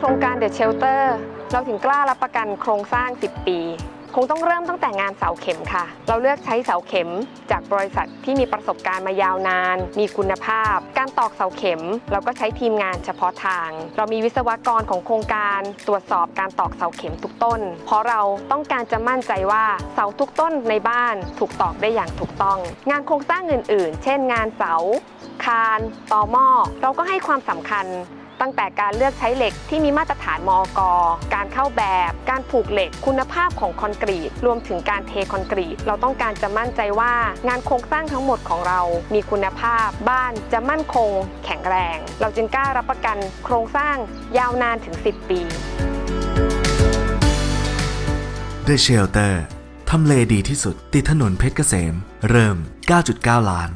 ครงการ The Shelter เราถึงกล้ารับประกันโครงสร้าง 10 ปี คงต้องเริ่มตั้งแต่งานเสาเข็มค่ะ เราเลือกใช้เสาเข็มจากบริษัทที่มีประสบการณ์มายาวนาน มีคุณภาพ การตอกเสาเข็ม เราก็ใช้ทีมงานเฉพาะทาง เรามีวิศวกรของโครงการตรวจสอบการตอกเสาเข็มทุกต้น เพราะเราต้องการจะมั่นใจว่าเสาทุกต้นในบ้านถูกตอกได้อย่างถูกต้อง งานโครงสร้างอื่น ๆ เช่น งานเสาคานต่อหม้อเราก็ให้ความสำคัญ ตั้งแต่การเลือกใช้เหล็กที่มีมาตรฐานมอกการเข้าแบบ การผูกเหล็ก คุณภาพของคอนกรีต รวมถึงการเทคอนกรีต เราต้องการจะมั่นใจว่างานโครงสร้างทั้งหมดของเรา มีคุณภาพ บ้านจะมั่นคง แข็งแรง เราจึงกล้ารับประกันโครงสร้างยาวนานถึง 10 ปี The Shelter ทำเลดีที่สุดติดถนนเพชรเกษม เริ่ม 9.9 ล้าน